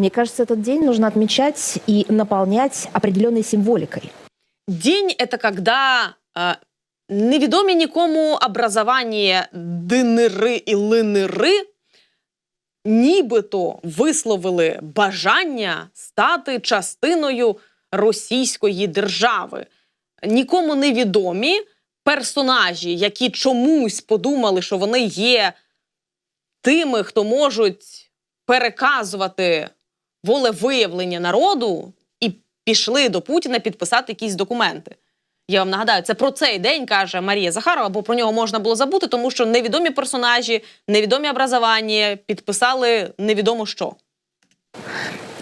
Мне кажется, этот день нужно отмечать и наполнять определенной символикой. День это когда е, невідомі нікому образування динери і линери нібито висловили бажання стати частиною російської держави. Нікому невідомі персонажі, які чомусь подумали, що вони є тими, хто можуть переказувати волевиявлення народу, і пішли до Путіна підписати якісь документи. Я вам нагадаю, це про цей день каже Марія Захарова, бо про нього можна було забути, тому що невідомі персонажі, невідомі образування підписали невідомо що.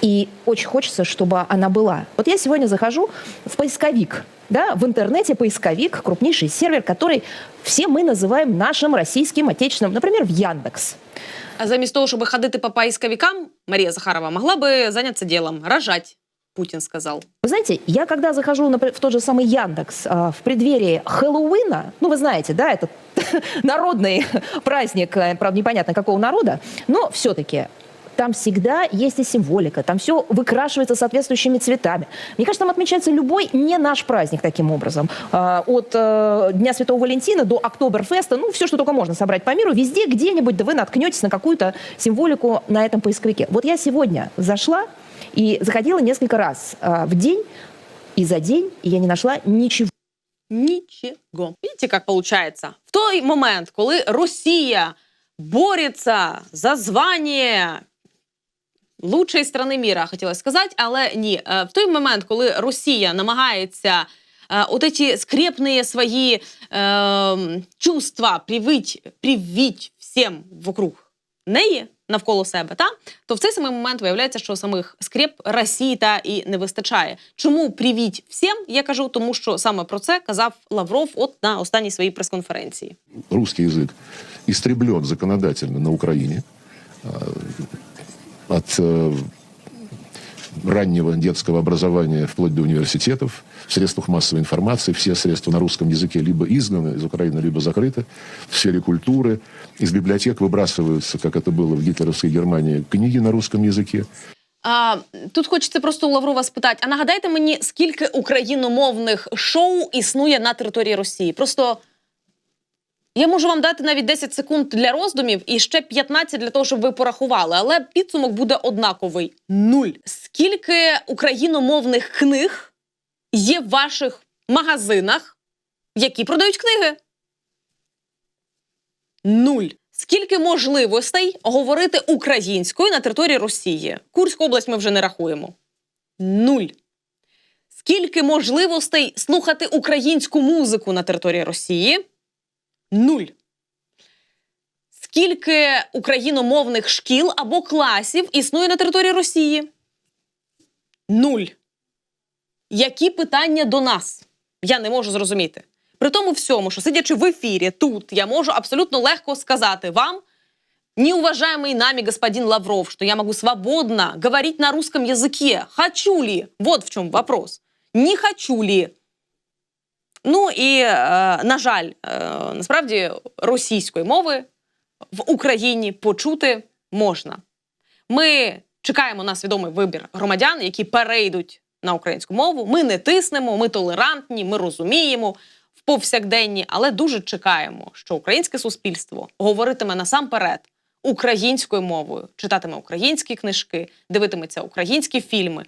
И очень хочется, чтобы она была. Вот я сегодня захожу в поисковик. Да, в интернете поисковик, крупнейший сервер, который все мы называем нашим российским отечественным, например, в Яндекс. А замість того, щоб ходити по поисковикам, Марія Захарова могла би зайнятися ділом, рожать, Путін сказав. Вы знаете, я когда захожу например, в тот же самый Яндекс а, в преддверии Хэллоуина, ну вы знаете, да, это народный праздник, э, правда непонятно какого народа, но все-таки там всегда есть и символика, там все выкрашивается соответствующими цветами. Мне кажется, там отмечается любой не наш праздник таким образом. А, От э, Дня Святого Валентина до Октоберфеста, ну все, что только можно собрать по миру, везде где-нибудь, да вы наткнетесь на какую-то символику на этом поисковике. Вот я сегодня зашла и заходила несколько раз а, в день, и за день я не нашла ничего. Нічого. Видите, як виходить? В той момент, коли Росія бореться за звання лучшої страни міра, хотіла сказати, але ні. Е, В той момент, коли Росія намагається е, от эти скрепные свои е, чувства привить, привить всім вокруг неї, навколо себе, та то в цей самий момент виявляється, що самих скреп Росії та і не вистачає. Чому привіть всім? Я кажу, тому що саме про це казав Лавров от на останній своїй прес-конференції. русский язык истреблен законодательно на Украине а, от э, раннего детского образования вплоть до университетов, в средствах массовой информации, все средства на русском языке либо изгнаны из Украины, либо закрыты. В сфере культуры из библиотек выбрасываются, как это было в гитлеровской Германии, книги на русском языке. А, тут хочеться просто у Лаврова спитати: а нагадайте мені, скільки україномовних шоу існує на території Росії? Просто я можу вам дати навіть 10 секунд для роздумів і ще 15 для того, щоб ви порахували. Але підсумок буде однаковий: нуль. Скільки україномовних книг є в ваших магазинах, які продають книги? Нуль. Скільки можливостей говорити українською на території Росії? Курську область ми вже не рахуємо. Нуль. Скільки можливостей слухати українську музику на території Росії? Нуль. Скільки україномовних шкіл або класів існує на території Росії? Нуль. Які питання до нас? Я не можу зрозуміти. При тому всьому, що сидячи в ефірі тут, я можу абсолютно легко сказати вам, неуважаемый нами господин Лавров, что я могу свободно говорить на русском языке. Хочу ли? Вот в чем вопрос. Не хочу ли? Ну і, е, на жаль, е, насправді російської мови в Україні почути можна. Ми чекаємо на свідомий вибір громадян, які перейдуть на українську мову. Ми не тиснемо, ми толерантні, ми розуміємо в повсякденні, але дуже чекаємо, що українське суспільство говоритиме насамперед українською мовою, читатиме українські книжки, дивитиметься українські фільми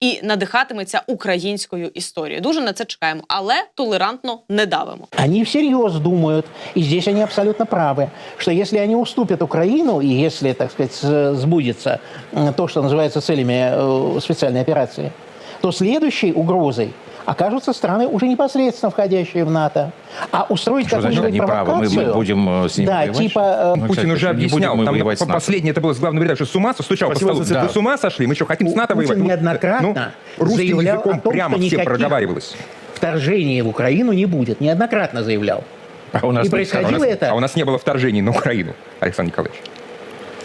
і надихатиметься українською історією. Дуже на це чекаємо, але толерантно не давимо. Они всерьез думают, и здесь они абсолютно правы, что если они уступят Украину, и если, так сказать, с- сбудется м, то, что называется целями э, специальной операции, то следующей угрозой окажутся страны, уже непосредственно входящие в НАТО. А устроить какую-нибудь они правы? Мы, мы провокацию... будем э, с ними Да, воевать? типа... э, Ну, Путин кстати, уже объяснял, там по- последнее это было с главным редактором, что с ума стучал по Спасибо столу. за Вы с ума сошли, мы что, хотим с НАТО воевать? Путин Ну, неоднократно ну, русским заявлял языком о том, прямо что все никаких проговаривалось. вторжения в Украину не будет. Неоднократно заявлял. А у нас И происходило второго. это... А у нас не было вторжений на Украину, Александр Николаевич.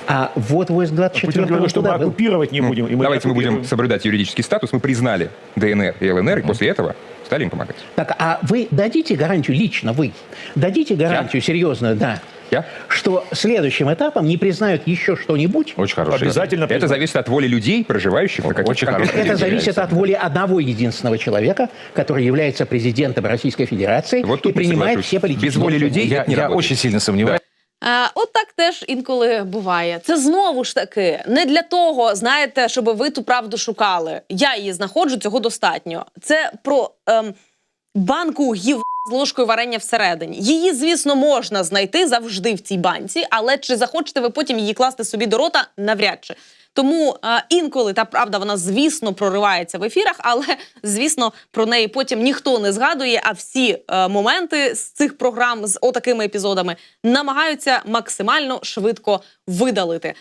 А вот войск 24 Путин говорил, что мы оккупировать не будем. и мы Давайте не мы будем соблюдать юридический статус. Мы признали ДНР и ЛНР, и после этого стали им помогать. Так, а вы дадите гарантию, лично вы, дадите гарантию серьезную, да, Я? что следующим этапом не признают еще что-нибудь. Очень хороший. Обязательно Это зависит от воли людей, проживающих на каких-то Очень хороший. Это зависит от воли одного единственного человека, который является президентом Российской Федерации Вот и принимает соглашусь. все политические Без воли людей Я, я работает. очень сильно сомневаюсь. Е, от так теж інколи буває. Це знову ж таки не для того, знаєте, щоб ви ту правду шукали. Я її знаходжу, цього достатньо. Це про ем, банку гів з ложкою варення всередині. Її, звісно, можна знайти завжди в цій банці, але чи захочете ви потім її класти собі до рота, навряд чи. Тому е, інколи та правда, вона звісно проривається в ефірах, але звісно про неї потім ніхто не згадує. А всі е, моменти з цих програм з отакими епізодами намагаються максимально швидко видалити.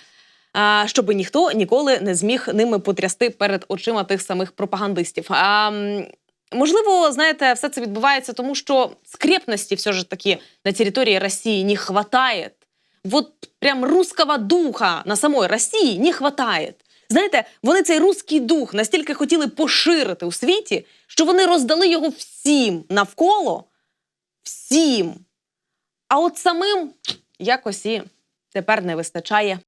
А, щоб ніхто ніколи не зміг ними потрясти перед очима тих самих пропагандистів. А, можливо, знаєте, все це відбувається тому, що скрепності все ж таки на території Росії не хватає. Вот прям русского духа на самой Росії не хватає. Знаєте, вони цей русський дух настільки хотіли поширити у світі, що вони роздали його всім навколо, всім. А от самим якось і тепер не вистачає